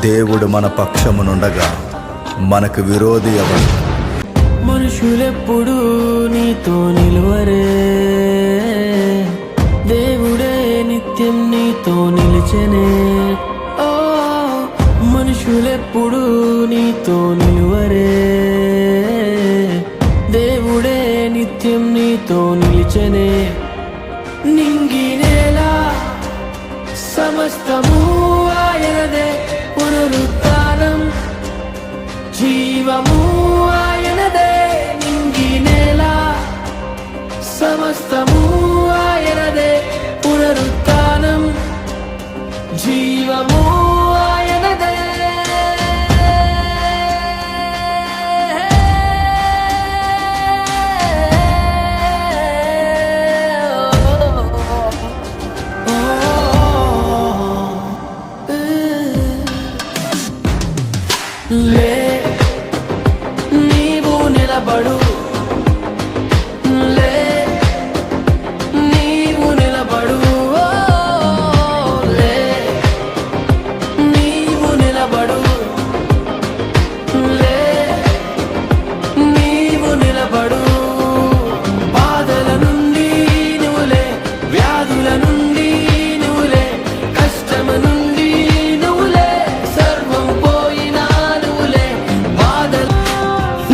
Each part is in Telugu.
దేవుడు మన పక్షమునుండగా మనకు విరోధి ఎవరు మనుషులెప్పుడు నీతో నిలువరే. దేవుడే నిత్యం నీతో నిలిచెనే. ఓ మనుషులెప్పుడు నీతో నిలువరే. దేవుడే నిత్యం నీతో నిలిచెనే. నింగినేలా సమస్తము ഒരു താരം ജീവമൂവായനതേ നിങ്കിനേല സമസ്തമൂവായനതേ പുനരുത്ഥാനം ജീവമൂ నిలబడు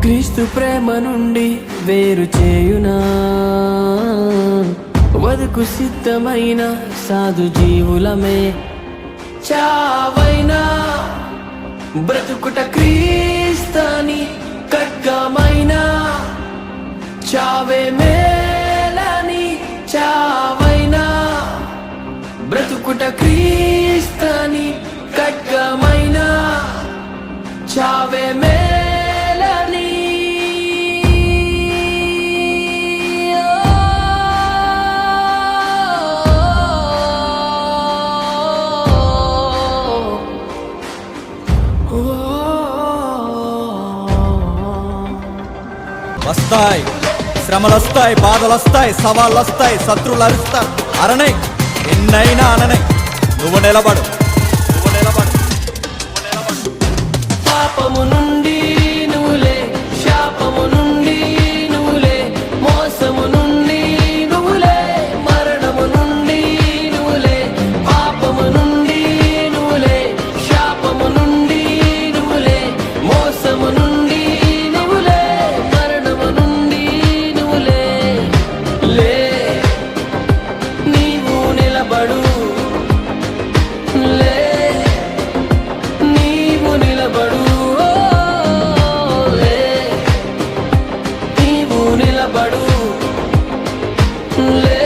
క్రీస్తు ప్రేమ నుండి వేరు చేయునా? వదుకు సిద్ధమైన సాధు జీవులమే. చావైనా బ్రతుకుట క్రీస్తాని ఖడ్గమైనా? చావే వస్తాయి. శ్రమలు వస్తాయి బాధలు వస్తాయి సవాళ్ళు వస్తాయి శత్రువులు అరుస్తారు అరణై ఎన్నైనా అననై నువ్వు నిలబడు. నిలబడు. లే